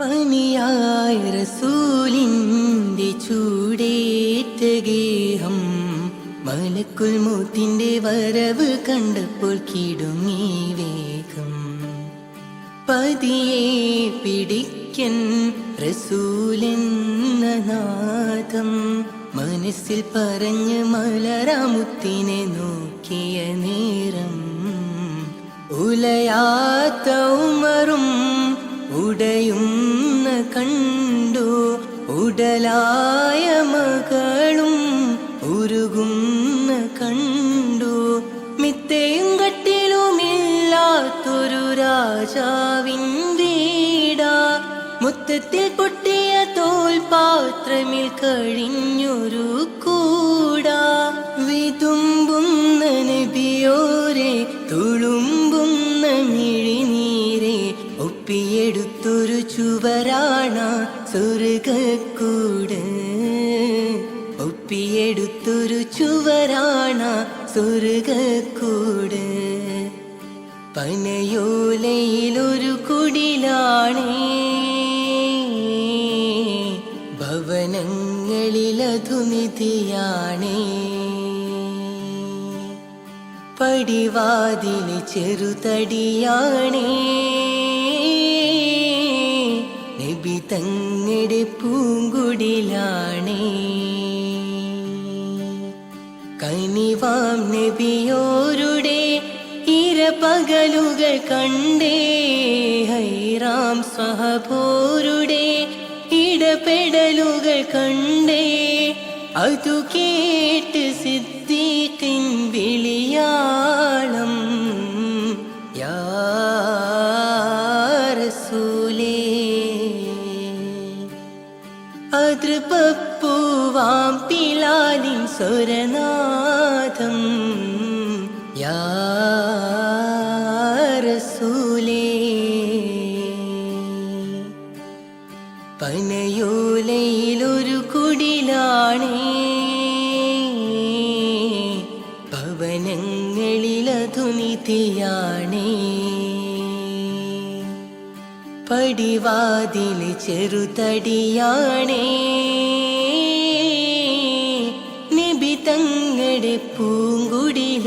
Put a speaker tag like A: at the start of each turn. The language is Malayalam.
A: പനിയായ റസൂലിന്റെ ചൂടേറ്റ ഗേഹം മലക്കുൽ മൂത്തിന്റെ വരവ് കണ്ടപ്പോൾ കിടുങ്ങി വേഗം. പതിയെ പിടിക്കൻ റസൂലെന്ന നാദം മനസ്സിൽ പറഞ്ഞ് മലരാമുത്തിനെ നോക്കിയ നേരം ഉലയാത്ത ഉമറും ഉടയുന്ന കണ്ടു ഉടലായ മകളും ഉരുകുന്ന കണ്ടു മിത്തയും കട്ടിലുമില്ലാത്തൊരു രാജാവിൻ വീടാ. മുത്തത്തിൽ പൊട്ടിയ തോൽപാത്രമിൽ കഴിഞ്ഞൊരു ഒപ്പിയെടുത്തൊരു ചുവരാണ സ്വർഗക്കൂട് ഒപ്പിയെടുത്തൊരു ചുവരാണ സ്വർഗക്കൂട് പനയോലയിലൊരു കുടിലാണേ. ഭവനങ്ങളിലതു പടിവാതിൽ ചെറുതടിയാണേ. നബി തങ്ങടെ പൂങ്കുടിലാണേ. കനിവാം നബിയോരുടെ ഇരപകലുകൾ കണ്ടേ. ഹൈറാം സ്വഹപോരുടെ ഇടപെടലുകൾ കണ്ടേ. അതു കേട്ട് സിദ്ദീഖിൻ അതൃപ്പൂവാം പിലാലിൻ സ്വരനാഥം. യാ റസൂലേ. പനയോലയിലൊരു കുടിലാണേ. ഭവനങ്ങളിലതു പടിവാതിൽ ചെറുതടിയാണേ. നിബി തങ്ങളുടെ പൂങ്കുടിലാണേ.